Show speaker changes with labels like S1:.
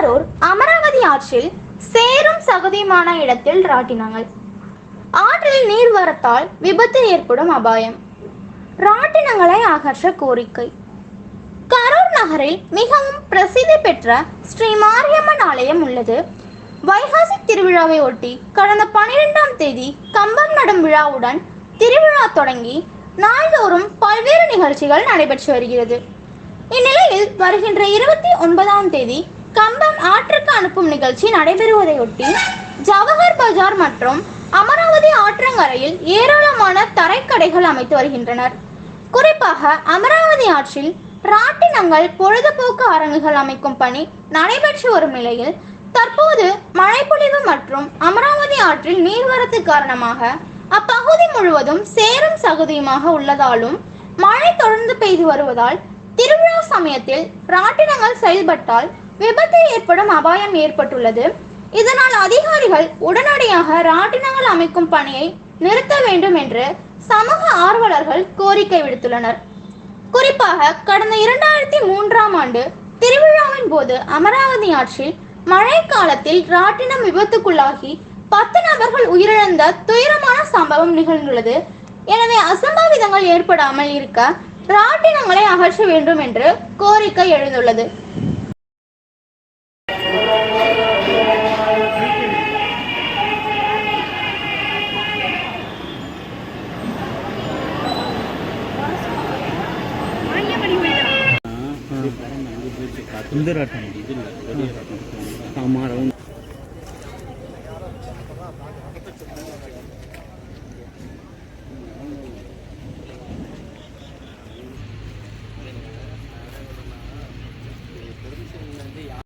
S1: கரூர் அமராவதி ஆற்றில் சேரும் சகதியுமான இடத்தில் ராட்டினங்கள் ஆற்றில் நீர் வரத்தால் விபத்து ஏற்படும் அபாயம். ராட்டினங்களை அகற்ற கோரிக்கை. கரூர் நகரில் மிகவும் பிரசித்தி பெற்ற ஸ்ரீ மாரியம்மன் ஆலயம் உள்ளது. வைகாசி திருவிழாவை ஒட்டி கடந்த பனிரெண்டாம் தேதி கம்பம் நடும் விழாவுடன் திருவிழா தொடங்கி நாள்தோறும் பல்வேறு நிகழ்ச்சிகள் நடைபெற்று வருகிறது. இந்நிலையில் வருகின்ற இருபத்தி ஒன்பதாம் தேதி கம்பம் ஆற்றுக்கு அனுப்பும் நிகழ்ச்சி நடைபெறுவதையொட்டி ஜவஹர் பஜார் மற்றும் அமராவதி ஆற்றங்கரையில் ஏராளமான தரைக்கடைகள் அமைத்து வருகின்றனர். குறிப்பாக அமராவதி ஆற்றில் ராட்டினங்கள் பொழுதுபோக்கு அரங்குகள் அமைக்கும் பணி நடைபெற்று வரும் நிலையில் தற்போது மழைப்பொழிவு மற்றும் அமராவதி ஆற்றில் நீர்வரத்து காரணமாக அப்பகுதி முழுவதும் சேரும் சகுதியுமாக உள்ளதாலும் மழை தொடர்ந்து பெய்து வருவதால் திருவிழா சமயத்தில் ராட்டினங்கள் செயல்பட்டால் விபத்து ஏற்படும் அபாயம் ஏற்பட்டுள்ளது. இதனால் அதிகாரிகள் உடனடியாக ராட்டினங்கள் அமைக்கும் பணியை நிறுத்த வேண்டும் என்று சமூக ஆர்வலர்கள் கோரிக்கை விடுத்துள்ளனர். குறிப்பாக கடந்த இரண்டாயிரத்தி மூன்றாம் ஆண்டு திருவிழாவின் போது அமராவதி ஆற்றில் மழை காலத்தில் ராட்டினம் விபத்துக்குள்ளாகி பத்து நபர்கள் உயிரிழந்த துயரமான சம்பவம் நிகழ்ந்துள்ளது. எனவே அசம்பாவிதங்கள் ஏற்படாமல் இருக்க ராட்டினங்களை அகற்ற வேண்டும் என்று கோரிக்கை எழுந்துள்ளது.
S2: இந்த ரட்டம் ஆமாம் ரவுண்ட்.